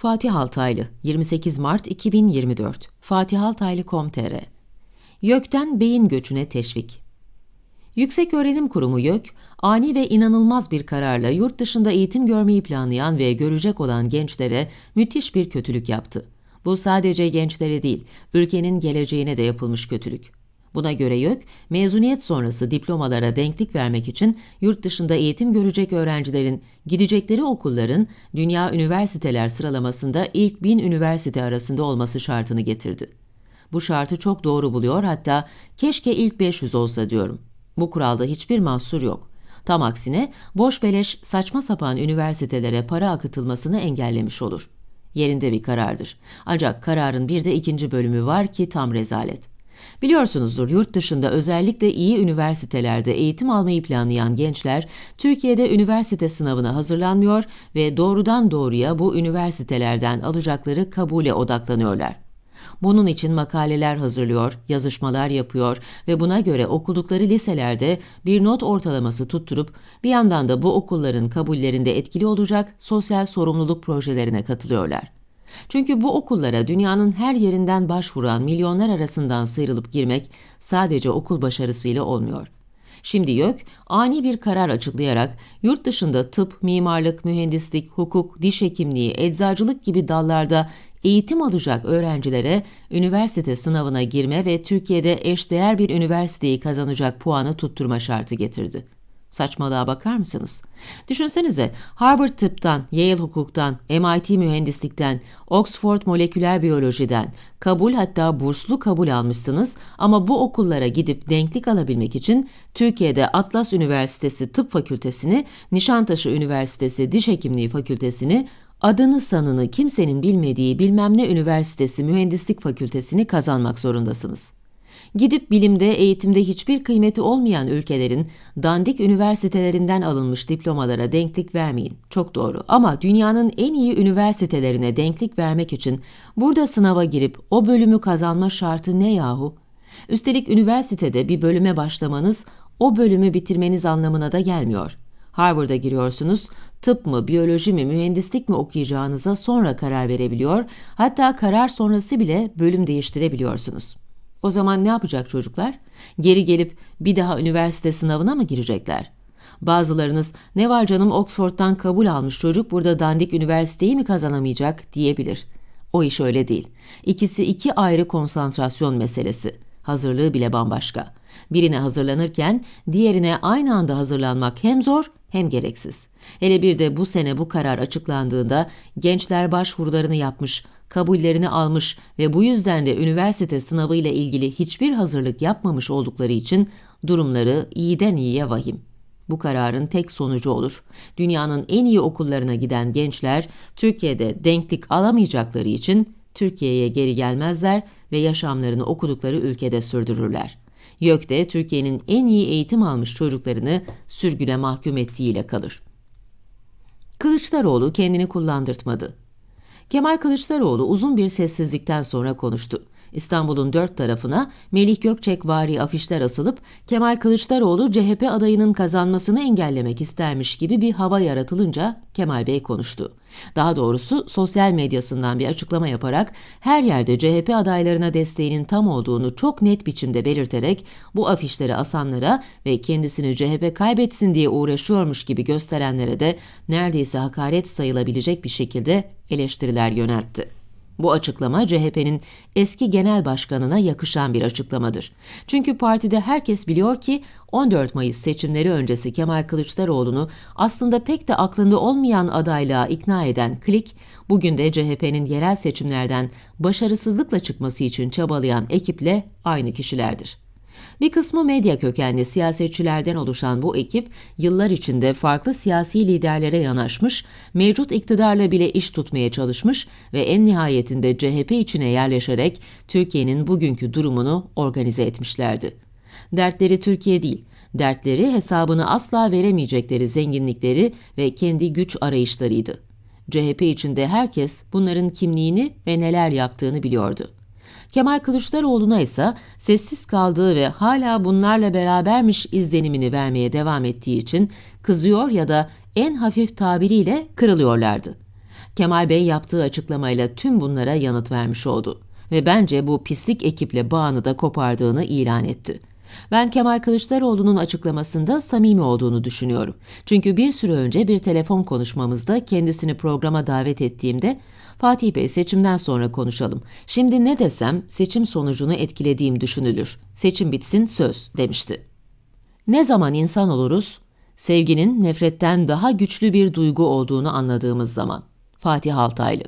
Fatih Altaylı 28 Mart 2024 fatihaltaylı.com.tr YÖK'ten beyin göçüne teşvik Yüksek Öğrenim Kurumu YÖK, ani ve inanılmaz bir kararla yurt dışında eğitim görmeyi planlayan ve görecek olan gençlere müthiş bir kötülük yaptı. Bu sadece gençlere değil, ülkenin geleceğine de yapılmış kötülük. Buna göre YÖK, mezuniyet sonrası diplomalara denklik vermek için yurt dışında eğitim görecek öğrencilerin gidecekleri okulların dünya üniversiteler sıralamasında ilk bin üniversite arasında olması şartını getirdi. Bu şartı çok doğru buluyor hatta keşke ilk 500 olsa diyorum. Bu kuralda hiçbir mahsur yok. Tam aksine boş beleş saçma sapan üniversitelere para akıtılmasını engellemiş olur. Yerinde bir karardır. Ancak kararın bir de ikinci bölümü var ki tam rezalet. Biliyorsunuzdur yurt dışında özellikle iyi üniversitelerde eğitim almayı planlayan gençler Türkiye'de üniversite sınavına hazırlanmıyor ve doğrudan doğruya bu üniversitelerden alacakları kabule odaklanıyorlar. Bunun için makaleler hazırlıyor, yazışmalar yapıyor ve buna göre okudukları liselerde bir not ortalaması tutturup bir yandan da bu okulların kabullerinde etkili olacak sosyal sorumluluk projelerine katılıyorlar. Çünkü bu okullara dünyanın her yerinden başvuran milyonlar arasından sıyrılıp girmek sadece okul başarısıyla olmuyor. Şimdi YÖK ani bir karar açıklayarak yurt dışında tıp, mimarlık, mühendislik, hukuk, diş hekimliği, eczacılık gibi dallarda eğitim alacak öğrencilere üniversite sınavına girme ve Türkiye'de eşdeğer bir üniversiteyi kazanacak puanı tutturma şartı getirdi. Saçmalığa bakar mısınız? Düşünsenize Harvard tıptan, Yale hukuktan, MIT mühendislikten, Oxford moleküler biyolojiden kabul hatta burslu kabul almışsınız ama bu okullara gidip denklik alabilmek için Türkiye'de Atlas Üniversitesi Tıp Fakültesini, Nişantaşı Üniversitesi Diş Hekimliği Fakültesini, adını sanını kimsenin bilmediği bilmem ne üniversitesi mühendislik fakültesini kazanmak zorundasınız. Gidip bilimde, eğitimde hiçbir kıymeti olmayan ülkelerin dandik üniversitelerinden alınmış diplomalara denklik vermeyin. Çok doğru. Ama dünyanın en iyi üniversitelerine denklik vermek için burada sınava girip o bölümü kazanma şartı ne yahu? Üstelik üniversitede bir bölüme başlamanız o bölümü bitirmeniz anlamına da gelmiyor. Harvard'a giriyorsunuz, tıp mı, biyoloji mi, mühendislik mi okuyacağınıza sonra karar verebiliyor, hatta karar sonrası bile bölüm değiştirebiliyorsunuz. O zaman ne yapacak çocuklar? Geri gelip bir daha üniversite sınavına mı girecekler? Bazılarınız ne var canım Oxford'dan kabul almış çocuk burada dandik üniversiteyi mi kazanamayacak diyebilir. O iş öyle değil. İkisi iki ayrı konsantrasyon meselesi. Hazırlığı bile bambaşka. Birine hazırlanırken diğerine aynı anda hazırlanmak hem zor hem gereksiz. Hele bir de bu sene bu karar açıklandığında gençler başvurularını yapmış, kabullerini almış ve bu yüzden de üniversite sınavı ile ilgili hiçbir hazırlık yapmamış oldukları için durumları iyiden iyiye vahim. Bu kararın tek sonucu olur. Dünyanın en iyi okullarına giden gençler Türkiye'de denklik alamayacakları için Türkiye'ye geri gelmezler ve yaşamlarını okudukları ülkede sürdürürler. YÖK de Türkiye'nin en iyi eğitim almış çocuklarını sürgüne mahkum ettiğiyle kalır. Kılıçdaroğlu kendini kullandırtmadı. Kemal Kılıçdaroğlu uzun bir sessizlikten sonra konuştu. İstanbul'un dört tarafına Melih Gökçek vari afişler asılıp Kemal Kılıçdaroğlu CHP adayının kazanmasını engellemek istermiş gibi bir hava yaratılınca Kemal Bey konuştu. Daha doğrusu sosyal medyasından bir açıklama yaparak her yerde CHP adaylarına desteğinin tam olduğunu çok net biçimde belirterek bu afişleri asanlara ve kendisini CHP kaybetsin diye uğraşıyormuş gibi gösterenlere de neredeyse hakaret sayılabilecek bir şekilde eleştiriler yöneltti. Bu açıklama CHP'nin eski genel başkanına yakışan bir açıklamadır. Çünkü partide herkes biliyor ki 14 Mayıs seçimleri öncesi Kemal Kılıçdaroğlu'nu aslında pek de aklında olmayan adaylığa ikna eden klik, bugün de CHP'nin yerel seçimlerden başarısızlıkla çıkması için çabalayan ekiple aynı kişilerdir. Bir kısmı medya kökenli siyasetçilerden oluşan bu ekip yıllar içinde farklı siyasi liderlere yanaşmış, mevcut iktidarla bile iş tutmaya çalışmış ve en nihayetinde CHP içine yerleşerek Türkiye'nin bugünkü durumunu organize etmişlerdi. Dertleri Türkiye değil, dertleri hesabını asla veremeyecekleri zenginlikleri ve kendi güç arayışlarıydı. CHP içinde herkes bunların kimliğini ve neler yaptığını biliyordu. Kemal Kılıçdaroğlu'na ise sessiz kaldığı ve hala bunlarla berabermiş izlenimini vermeye devam ettiği için kızıyor ya da en hafif tabiriyle kırılıyorlardı. Kemal Bey yaptığı açıklamayla tüm bunlara yanıt vermiş oldu. Ve bence bu pislik ekiple bağını da kopardığını ilan etti. Ben Kemal Kılıçdaroğlu'nun açıklamasında samimi olduğunu düşünüyorum. Çünkü bir süre önce bir telefon konuşmamızda kendisini programa davet ettiğimde Fatih Bey seçimden sonra konuşalım. Şimdi ne desem seçim sonucunu etkilediğim düşünülür. Seçim bitsin söz demişti. Ne zaman insan oluruz? Sevginin nefretten daha güçlü bir duygu olduğunu anladığımız zaman. Fatih Altaylı